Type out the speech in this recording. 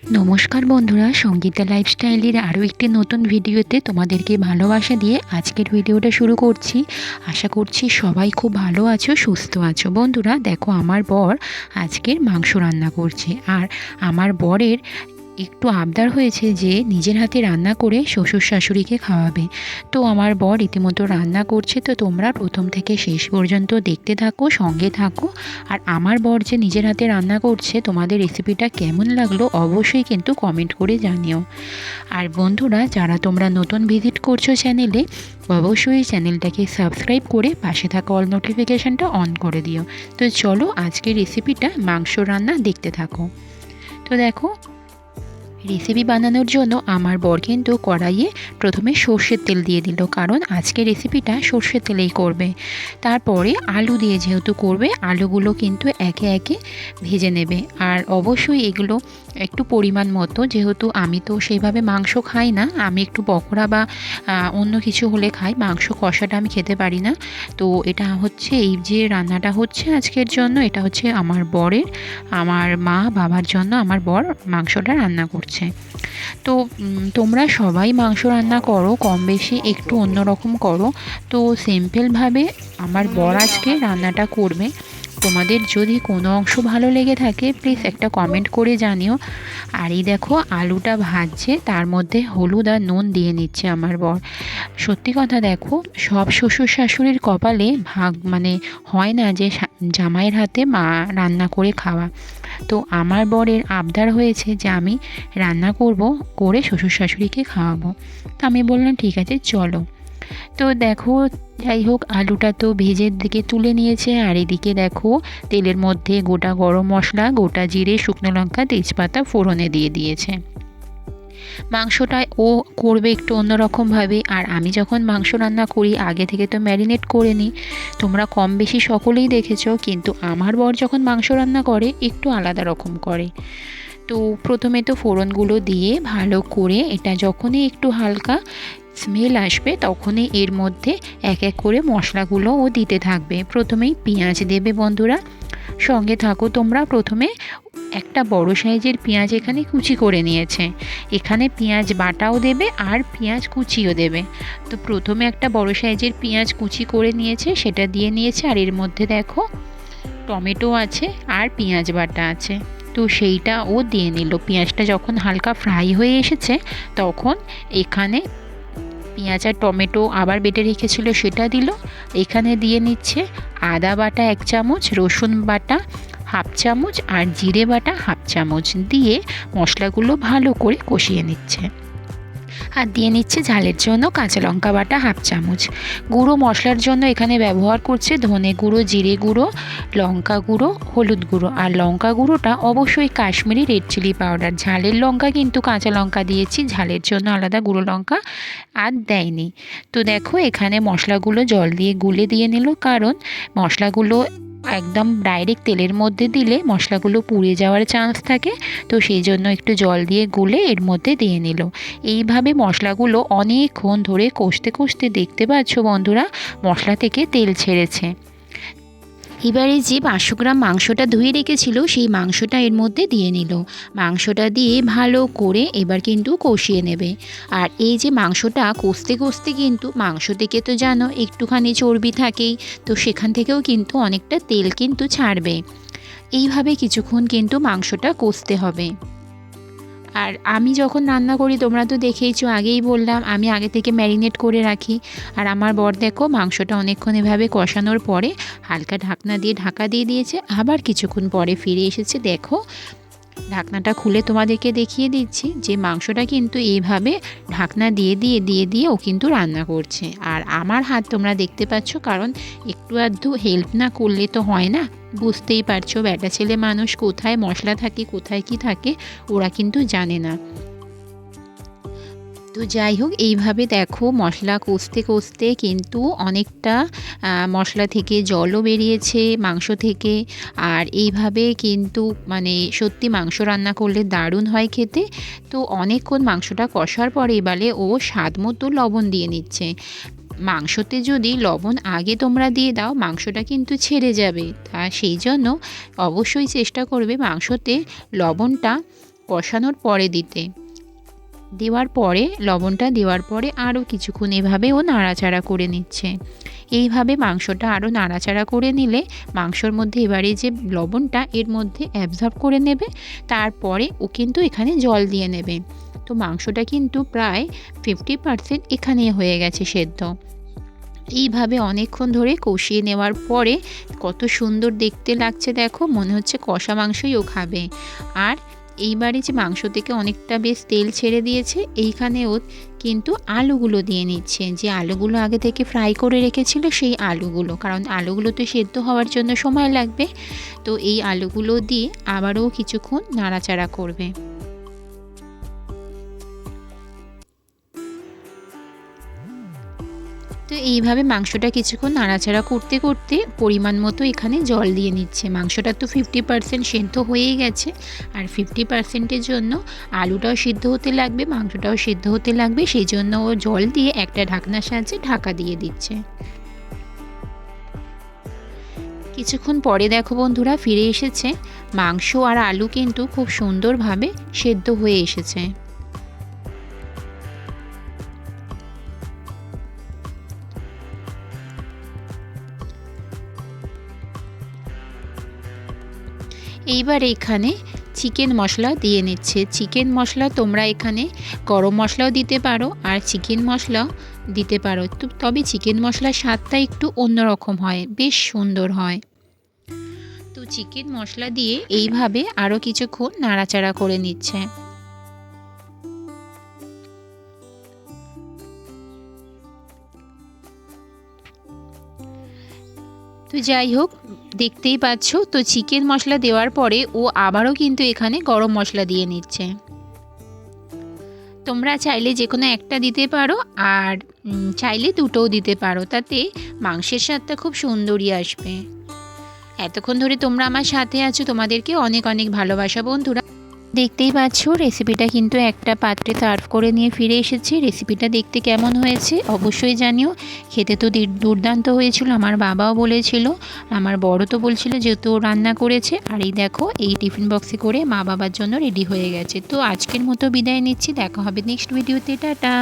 নমস্কার বন্ধুরা, সঙ্গীতা লাইফস্টাইলের আরও একটি নতুন ভিডিওতে তোমাদেরকে ভালোবাসা দিয়ে আজকের ভিডিওটা শুরু করছি। আশা করছি সবাই খুব ভালো আছো, সুস্থ আছো। বন্ধুরা, দেখো আমার বর আজকের মাংস রান্না করছে। আর আমার বরের একটু আবদার হয়েছে যে নিজের হাতে রান্না করে শ্বশুর শাশুড়িকে খাওয়াবে। তো আমার বর রীতিমতো রান্না করছে, তো তোমরা প্রথম থেকে শেষ পর্যন্ত দেখতে থাকো, সঙ্গে থাকো। আর আমার বর যে নিজের হাতে রান্না করছে, তোমাদের রেসিপিটা কেমন লাগল অবশ্যই কিন্তু কমেন্ট করে জানিও। আর বন্ধুরা, যারা তোমরা নতুন ভিজিট করছ চ্যানেলে, অবশ্যই চ্যানেলটাকে সাবস্ক্রাইব করে পাশে থাকা অল নোটিফিকেশানটা অন করে দিও। তো চলো আজকের রেসিপিটা মাংস রান্না দেখতে থাকো। তো দেখো রেসিপি বানানোর জন্য আমার বর কিন্তু কড়াইয়ে প্রথমে সর্ষের তেল দিয়ে দিল, কারণ আজকে রেসিপিটা সর্ষের তেলেই করবে। তারপরে আলু দিয়ে যেহেতু করবে, আলুগুলো কিন্তু একে একে ভেজে নেবে। আর অবশ্যই এগুলো একটু পরিমাণ মতো, যেহেতু আমি তো সেইভাবে মাংস খাই না, আমি একটু পকোড়া বা অন্য কিছু হলে খাই, মাংস কষাটা আমি খেতে পারি না। তো এটা হচ্ছে এই যে রান্নাটা হচ্ছে আজকের জন্য, এটা হচ্ছে আমার বরের, আমার মা বাবার জন্য আমার বর মাংসটা রান্না করছে। হচ্ছে। তো তোমরা সবাই মাংস রান্না করো কম বেশি একটু অন্যরকম করো। তো সিম্পলভাবে আমার বর আজকে রান্নাটা করবে। তোমাদের যদি কোনো অংশ ভালো লেগে থাকে প্লিজ একটা কমেন্ট করে জানিও। আর এই দেখো, আলুটা ভাজছে, তার মধ্যে হলুদ আর নুন দিয়ে নিচ্ছে আমার বর। সত্যি কথা দেখো, সব শ্বশুর শাশুড়ির কপালে ভাগ মানে হয় না যে জামাইয়ের হাতে মা রান্না করে খাওয়া। তো আমার বরের আবদার হয়েছে যে আমি রান্না করব, করে শ্বশুর শাশুড়িকে খাওয়াবো। তো আমি বললাম, ঠিক আছে, চলো। তো দেখো, যাই হোক, আলুটা তো ভেজের দিকে তুলে নিয়েছে। আর এদিকে দেখো, তেলের মধ্যে গোটা গরম মশলা, গোটা জিরে, শুকনো লঙ্কা, তেজপাতা ফোড়নে দিয়ে দিয়েছে। মাংসটা ও করবে একটু অন্যরকমভাবে। আর আমি যখন মাংস রান্না করি, আগে থেকে তো ম্যারিনেট করে নিই। তোমরা কম বেশি সকলেই দেখেছ, কিন্তু আমার বর যখন মাংস রান্না করে, একটু আলাদা রকম করে। তো প্রথমে তো ফোড়নগুলো দিয়ে ভালো করে, এটা যখনই একটু হালকা স্মেল আসবে তখনই এর মধ্যে এক এক করে মশলাগুলো ও দিতে থাকবে। প্রথমেই পেঁয়াজ দেবে বন্ধুরা। সঙ্গে থাকো তোমরা প্রথমে একটা বড় সাইজের পেঁয়াজ এখানে কুচি করে নিয়েছে। এখানে পেঁয়াজ বাটাও দেবে আর পেঁয়াজ কুচিও দেবে। তো প্রথমে একটা বড় সাইজের পেঁয়াজ কুচি করে নিয়েছে, সেটা দিয়ে নিয়েছে আর এর মধ্যে দেখো টমেটো আছে আর পেঁয়াজ বাটা আছে। তো সেইটা ও দিয়ে নিল। পেঁয়াজটা যখন হালকা ফ্রাই হয়ে এসেছে, তখন এখানে পেঁয়াজ আর টমেটো আবার বেটে রেখেছিল, সেটা দিল। এখানে দিয়ে নিচ্ছে আদা বাটা এক চামচ, রসুন বাটা হাফ চামচ আর জিরে বাটা হাফ চামচ। দিয়ে মশলাগুলো ভালো করে কষিয়ে নিচ্ছে। আর দিয়ে নিচ্ছে ঝালের জন্য কাঁচা লঙ্কা বাটা হাফ চামচ। গুঁড়ো মশলার জন্য এখানে ব্যবহার করছে ধনে গুঁড়ো, জিরে গুঁড়ো, লঙ্কা গুঁড়ো, হলুদ গুঁড়ো। আর লঙ্কা গুঁড়োটা অবশ্যই কাশ্মীরি রেড চিলি পাউডার। ঝালের লঙ্কা কিন্তু কাঁচা লঙ্কা দিয়েছি, ঝালের জন্য আলাদা গুঁড়ো লঙ্কা আর দেয়নি। তো দেখো এখানে মশলাগুলো জল দিয়ে গুলে দিয়ে নিল, কারণ মশলাগুলো একদম ডাইরেক্ট তেলের মধ্যে দিলে মশলাগুলো পুড়ে যাওয়ার চান্স থাকে। তো সেই জন্য একটু জল দিয়ে গুলে এর মধ্যে দিয়ে নিল। এইভাবে মশলাগুলো অনেকক্ষণ ধরে কষতে কষতে দেখতে পাচ্ছ বন্ধুরা, মশলা থেকে তেল ছেড়েছে। এবারে যে পাঁচশো গ্রাম মাংসটা ধুয়ে রেখেছিল, সেই মাংসটা এর মধ্যে দিয়ে নিল। মাংসটা দিয়ে ভালো করে এবার কিন্তু কষিয়ে নেবে। আর এই যে মাংসটা কষতে কষতে কিন্তু মাংস থেকে তো জানো একটুখানি চর্বি থাকেই, তো সেখান থেকেও কিন্তু অনেকটা তেল কিন্তু ছাড়বে। এইভাবে কিছুক্ষণ কিন্তু মাংসটা কষতে হবে। আর আমি যখন রান্না করি, তোমরা তো দেখেইছো, আগেই বললাম, আমি আগে থেকে ম্যারিনেট করে রাখি। আর আমার বর দেখো, মাংসটা অনেকক্ষণ এভাবে কষানোর পরে হালকা ঢাকনা দিয়ে ঢাকা দিয়ে দিয়েছে। আবার কিছুক্ষণ পরে ফিরে এসেছে, দেখো। ঢাকনাটা খুলে তোমাদেরকে দেখিয়ে দিচ্ছি যে মাংসটা কিন্তু এইভাবে ঢাকনা দিয়ে দিয়ে দিয়ে দিয়ে ও কিন্তু রান্না করছে। আর আমার হাত তোমরা দেখতে পাচ্ছ, কারণ একটু আধটু হেল্প না করলে তো হয় না। বুঝতেই পারছ বেটা ছেলে মানুষ কোথায়, মশলা থাকে, কোথায় কি থাকে, ওরা কিন্তু জানে না। তো যাই হোক, এইভাবে দেখো মশলা কষতে কষতে কিন্তু অনেকটা মশলা থেকে জলও বেরিয়েছে, মাংস থেকে। আর এইভাবে কিন্তু মানে সত্যি মাংস রান্না করলে দারুণ হয় খেতে। তো অনেকক্ষণ মাংসটা কষার পরে এবারে ও স্বাদ মতো লবণ দিয়ে নিচ্ছে। মাংসতে যদি লবণ আগে তোমরা দিয়ে দাও, মাংসটা কিন্তু ছেড়ে যাবে। তা সেই জন্য অবশ্যই চেষ্টা করবে মাংসতে লবণটা কষানোর পরে দিতে। দেওয়ার পরে, লবণটা দেওয়ার পরে আরও কিছুক্ষণ এভাবে ও নাড়াচাড়া করে নিচ্ছে। এইভাবে মাংসটা আরও নাড়াচাড়া করে নিলে মাংসর মধ্যে এবারে যে লবণটা এর মধ্যে অ্যাবজর্ব করে নেবে, তারপরে ও কিন্তু এখানে জল দিয়ে নেবে। তো মাংসটা কিন্তু প্রায় ফিফটি পারসেন্ট এখানে হয়ে গেছে সেদ্ধ। এইভাবে অনেকক্ষণ ধরে কষিয়ে নেওয়ার পরে কত সুন্দর দেখতে লাগছে দেখো, মনে হচ্ছে কষা মাংসই ও খাবে। আর এইবারে যে মাংস থেকে অনেকটা বেশ তেল ছেড়ে দিয়েছে এইখানে ও কিন্তু আলুগুলো দিয়ে নিচ্ছে। যে আলুগুলো আগে থেকে ফ্রাই করে রেখেছিল সেই আলুগুলো, কারণ আলুগুলো তো সেদ্ধ হওয়ার জন্য সময় লাগবে। তো এই আলুগুলো দিয়ে আবারও কিছুক্ষণ নাড়াচাড়া করবে। এইভাবে মাংসটা কিছুক্ষণ নাড়াচাড়া করতে করতে পরিমাণ মতো এখানে জল দিয়ে নিচ্ছে। মাংসটা তো ফিফটি পার্সেন্ট সেদ্ধ হয়েই গেছে আর ফিফটি পার্সেন্টের জন্য আলুটাও সিদ্ধ হতে লাগবে, মাংসটাও সিদ্ধ হতে লাগবে, সেই জন্য ও জল দিয়ে একটা ঢাকনার সাহায্যে ঢাকা দিয়ে দিচ্ছে। কিছুক্ষণ পরে দেখো বন্ধুরা, ফিরে এসেছে। মাংস আর আলু কিন্তু খুব সুন্দরভাবে সেদ্ধ হয়ে এসেছে। এইবার এখানে চিকেন মশলা দিয়ে নিচ্ছে। চিকেন মশলা তোমরা এখানে গরম মশলাও দিতে পারো আর চিকেন মশলাও দিতে পারো। তবে চিকেন মশলার স্বাদটা একটু অন্যরকম হয়, বেশ সুন্দর হয়। তো চিকেন মশলা দিয়ে এইভাবে আরও কিছুক্ষণ নাড়াচাড়া করে নিচ্ছে। তো যাই হোক, দেখতেই পাচ্ছ, তো চিকেন মশলা দেওয়ার পরে ও আবারও কিন্তু এখানে গরম মশলা দিয়ে নিচ্ছে। তোমরা চাইলে যে কোনো একটা দিতে পারো আর চাইলে দুটোও দিতে পারো, তাতে মাংসের স্বাদটা খুব সুন্দরই আসবে। এতক্ষণ ধরে তোমরা আমার সাথে আছো, তোমাদেরকে অনেক অনেক ভালোবাসা বন্ধুরা। দেখতেই পাচ্ছ রেসিপিটা কিন্তু একটা পাত্রে সার্ভ করে নিয়ে ফিরে এসেছি। রেসিপিটা দেখতে কেমন হয়েছে অবশ্যই জানিও। খেতে তো দুর্দান্ত হয়েছিল, আমার বাবাও বলেছিল, আমার বড় তো বলছিল যেহেতু রান্না করেছে। আর এই দেখো, এই টিফিন বক্সে করে মা বাবার জন্য রেডি হয়ে গেছে। তো আজকের মতো বিদায় নিচ্ছি, দেখা হবে নেক্সট ভিডিওতে টাটা।